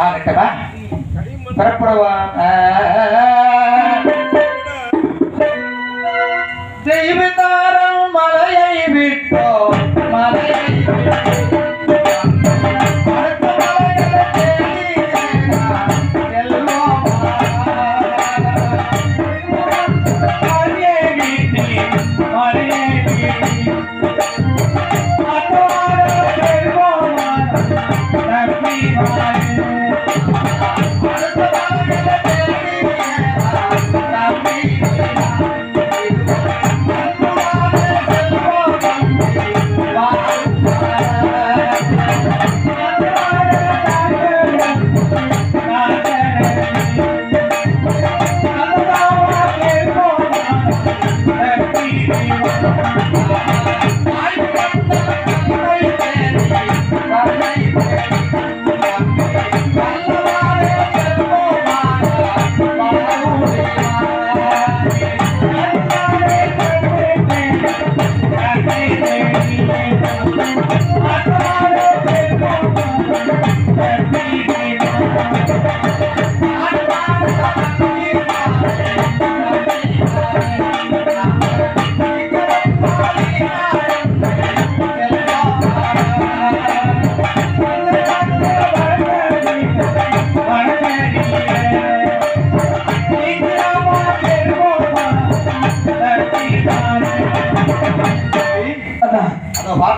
ஆகட்டவா புறப்படவா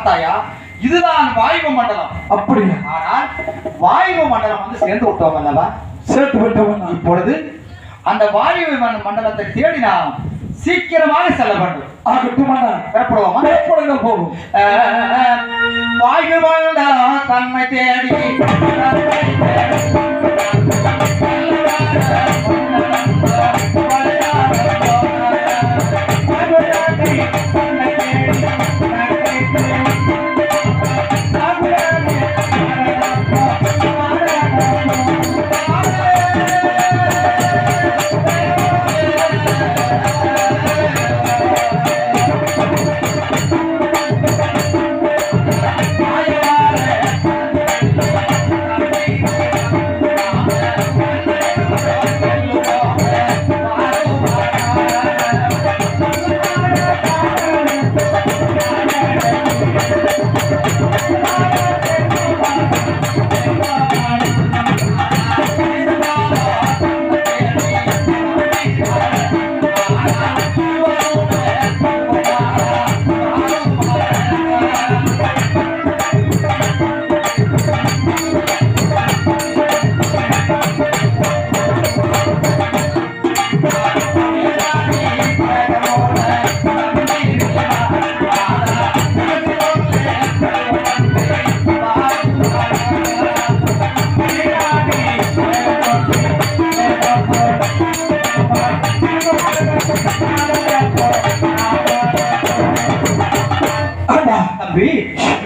பார்த்தாயா? இதுதான் வாயு மண்டலம். அப்படியா ஆனால் வாயு மண்டலம் வந்து சேர்ந்து விட்டோம் அல்லவா? சேர்த்து நான். இப்பொழுது அந்த வாயு மண்ட- மண்டலத்தை தேடி நாம் சீக்கிரமாக செல்ல வேண்டும். புறப்படுவோமா? போகும் வாயு மண்டலம் தன்மை தேடி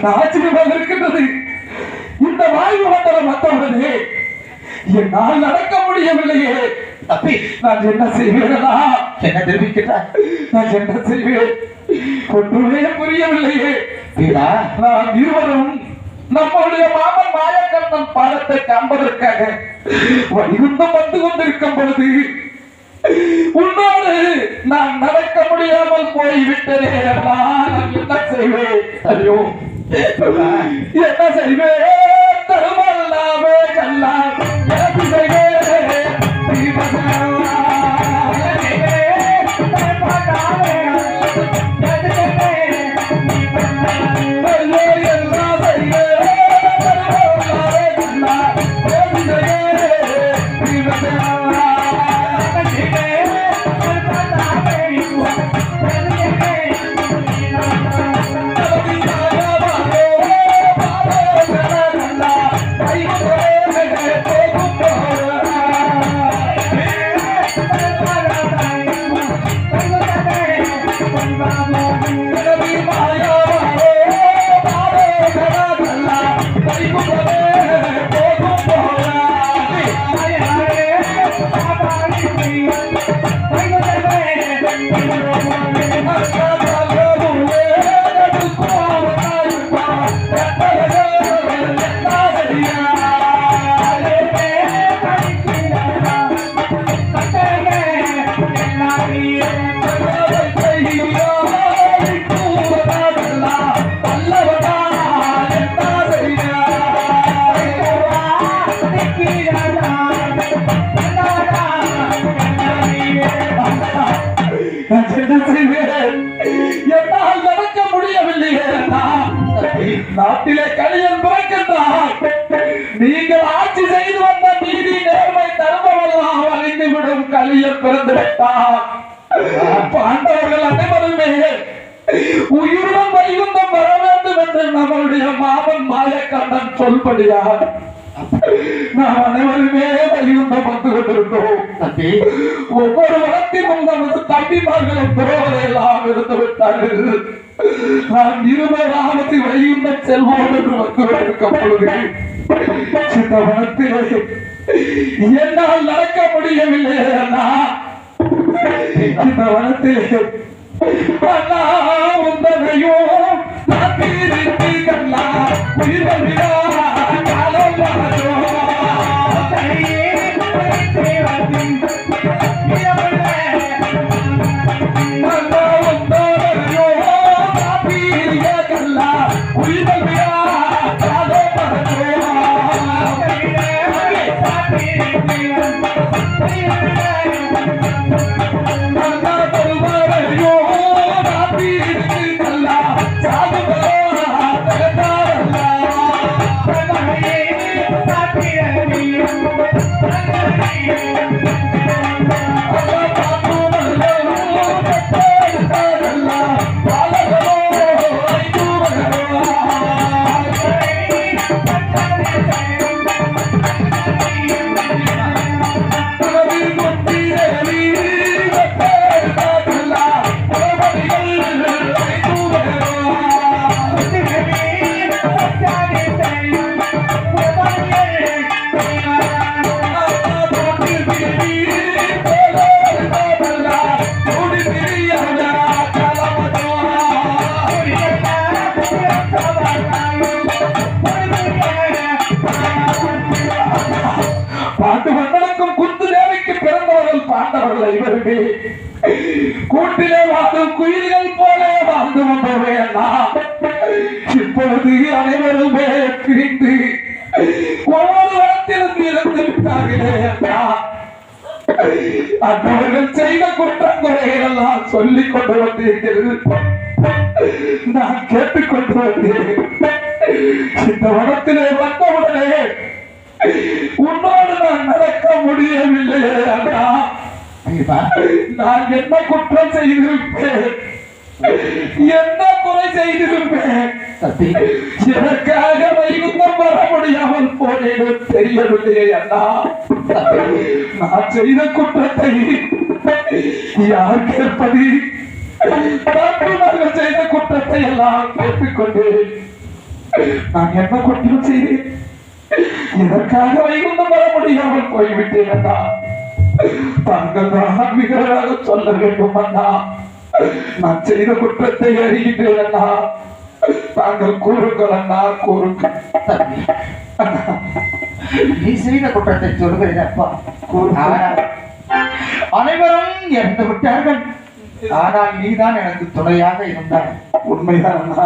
ஆச்சரியமாக இருக்கின்றது. இந்த வாயு மண்டலம் வந்தவுடனே என்னால் நடக்க முடியவில்லையே. தம்பி நான் என்ன செய்வேனா என்ன தெரிவிக்கிறார் நான் என்ன செய்வேன்? ஒன்றுமே புரியவில்லையே. வீரா. நாம் இருவரும் நம்முடைய மாமன் மாயக்கண்ணன் பாடத்தை காண்பதற்காக வைகுந்தம் வந்து கொண்டிருக்கும் பொழுது உன்னோடு நான் நடக்க முடியாமல் போய்விட்டனே நான் என்ன செய்வேன்? ஐயோ. என்ன செய்வேன் தருமல்லாமே கலிய பிறந்து விட்டார் பாண்டவர்கள் அனைவருமே உயிருடன் வைகுந்தம் வர வேண்டும் என்று நம்மளுடைய மாமன் மாயக்கண்ணன் சொல்படியார். நாம் அனைவருமே வைகுந்தம் வந்து கொண்டிருந்தோம் ஒவ்வொரு வளத்திலும் நமது தம்பிமார்களும் புறவரையெல்லாம் இருந்து விட்டார்கள். நாம் இருபதாவது வைகுந்தம் செல்வோம் என்று வந்து கொண்டிருக்கும் சின்ன வனத்திலே என்னால் நடக்க முடியவில்லை அண்ணா. இந்த வனத்தில் அண்ணா உந்தனையோ நான் பிரித்து கண்ணா உயிர்கள் பிறந்தவர்கள் விரும்பி கூட்டிலே வாழும் குயில்கள் போல வாழ்ந்து வந்தோமே அண்ணா இப்பொழுது அனைவரும் பிரிந்து ஒவ்வொரு இடத்திலும் இறந்து விட்டார்களே அண்ணா செய்த குற்றங்களை எல்லாம் சொல்லிக் கொண்டு வந்தீர்கள். நான் கேட்டுக்கொண்டு வந்தேன். இந்த வனத்திலே வந்தவுடனே உன்னோடு நான் நடக்க முடியவில்லை அண்ணா. நான் என்ன குற்றம் செய்திருப்பேன். என்ன குறை செய்திருப்பேன். எனக்காக வைகுந்தம் வர முடியாமல் போனேன் தெரியவில்லையே அண்ணா. நான் செய்த குற்றத்தை யார் கேட்பது? தம்பிமார்கள் செய்த குற்றத்தை எல்லாம் கேட்டுக்கொண்டேன். நான் என்ன குற்றம் செய்தேன்? இதற்காக வைகுந்தம் வர முடியாமல் போய்விட்டேன் அண்ணா. தாங்கள் தான் மிகராக சொல்ல வேண்டும் அண்ணா நான் செய்த குற்றத்தை அறிகின்றேன் அண்ணா தாங்கள் கூறுங்கள் அண்ணா கூறுங்கள். நீ செய்த குற்றத்தை சொல்கிறேன் அப்பா. அனைவரும் இறந்து விட்டார்கள். ஆனால் நீதான் எனக்கு துணையாக இருந்தாய். உண்மைதான் அண்ணா.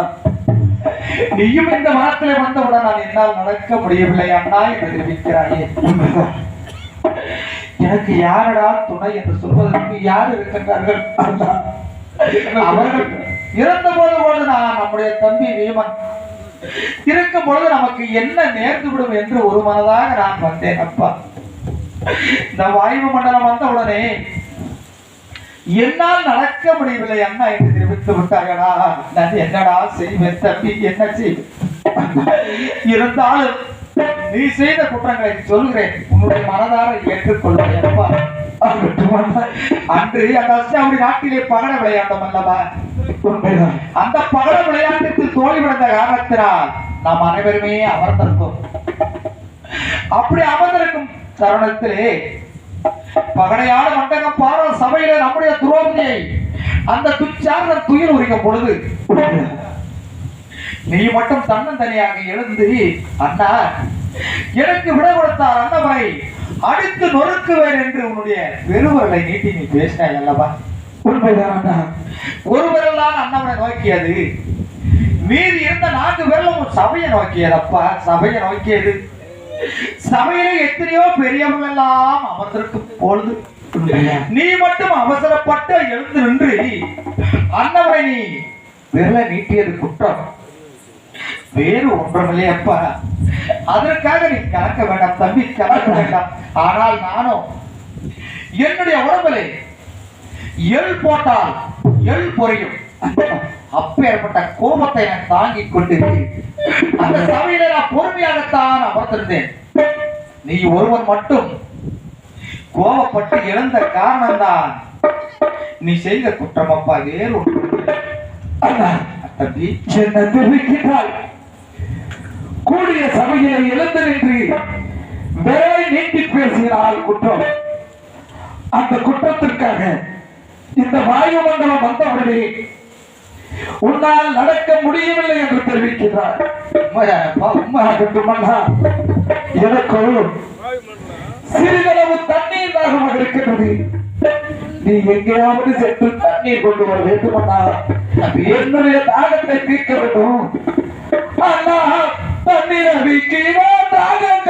நீயும் இந்த மரத்திலே வந்தவுடன் நான் என்னால் நடக்க முடியவில்லை. அண்ணா என்று தெரிவிக்கிறாயே. எனக்கு யாரடா துணை என்று சொல்வதற்கு யார் இருக்கின்றார்கள்? அவர்கள் இறந்த போது கூட நான் நம்முடைய தம்பி வீமன். இருக்கும் பொழுது நமக்கு என்ன நேர்ந்து விடும் என்று ஒரு மனதாக நான் வந்தேன் அப்பா. இந்த வாயு மண்டலம் வந்த உடனே என்னால் நடக்க முடியவில்லை அண்ணா என்று தெரிவித்து விட்டார்களா நான் என்னடா செய்வேன் தம்பி என்ன செய்வேன்? இருந்தாலும் நீ செய்த குற்றங்களை சொல்கிறேன் உன்னுடைய மனதார ஆகட்டும் அண்ணா அன்று அந்த அஷ்டாவடி நாட்டிலே பகட விளையாட்டம் அல்லவா உண்மைதான். அந்த பகட விளையாட்டுக்கு தோல்வி விழுந்த காரணத்தினால் நாம் அனைவருமே அமர்ந்திருக்கோம். அப்படி அமர்ந்திருக்கும் தருணத்திலே பகடையான மண்டகம் பாரத சபையில நம்முடைய துரோகியை அந்த துச்சார்ந்த துயில் உரிக்கும் பொழுது நீ மட்டும் தன்னந்தனியாக எழுந்து அண்ணா எனக்கு விட கொடுத்தார் அண்ணவரை அடித்து நொறுக்குவேன் என்று உன்னுடைய பெருவர்களை நீட்டி நீ பேசினாய் அல்லவா? உண்மைதான் அண்ணா. ஒருவரெல்லாம் அண்ணவனை நோக்கியது. மீதி இருந்த நான்கு உன் சபையை நோக்கியது அப்பா சபையை நோக்கியது. சபையிலே எத்தனையோ பெரியவர்கள் எல்லாம் அமர்ந்திருக்கும் பொழுது நீ மட்டும் அவசரப்பட்டு எழுந்து நின்று அண்ணவரை நீ விரல நீட்டியது குற்றம். வேறு ஒன்றுமில்லை அப்பா. அதற்காக நீ கலக்க வேண்டாம் தம்பி கலக்க வேண்டாம். ஆனால் நானும் என்னுடைய உடம்பிலே எல் போட்டால் எள் பொறையும் அப்பேற்பட்ட கோபத்தை நான் தாங்கிக் கொண்டு அந்த சபையில நான் பொறுமையாகத்தான் அமர்ந்திருந்தேன். நீ ஒருவன் மட்டும் கோபப்பட்டு இழந்த காரணம்தான் நீ செய்த குற்றம் அப்பா வேறு ஒன்று அண்ணா தம்பி என்ன தெரிவிக்கிறாய் கூடிய சபையிலே எழுந்து நின்று வேலை நீட்டி பேசுகிறார் குற்றம். அந்த குற்றத்திற்காக இந்த வாயுமண்டலம் வந்தவர்களே உன்னால் நடக்க முடியவில்லை என்று தெரிவிக்கிறார். எனக்கு சிறிதளவு தண்ணீர் தாகமாக இருக்கிறது நீ எங்கேயாவது சென்று தண்ணீர் கொண்டு வர வேண்டும் என்னுடைய தாகத்தை தீர்க்க வேண்டும். தண்ணீர் அடிக்கிறா தாகம்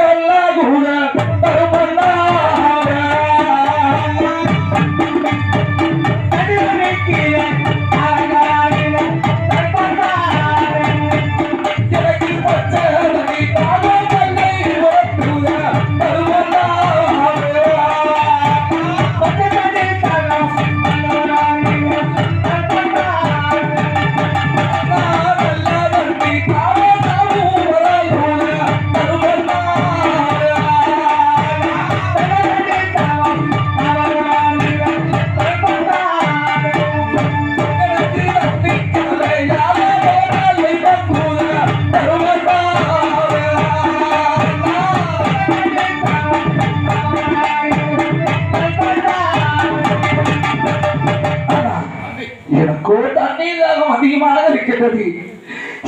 கோல்டு அந்நியதாகம் அதிகமாக இருக்கின்றது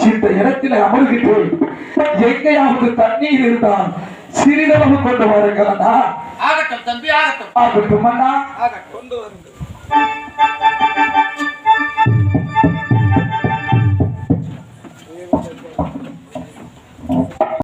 இந்த இடத்தில் அமர்கின்றேன் எங்கேயாவது தண்ணீர் இருந்தால் சிறிதளவு கொண்டு வருகிறனா ஆகட்டும் தம்பி ஆகட்டும். ஆகட்டும் அண்ணா. கொண்டு வருங்கள்.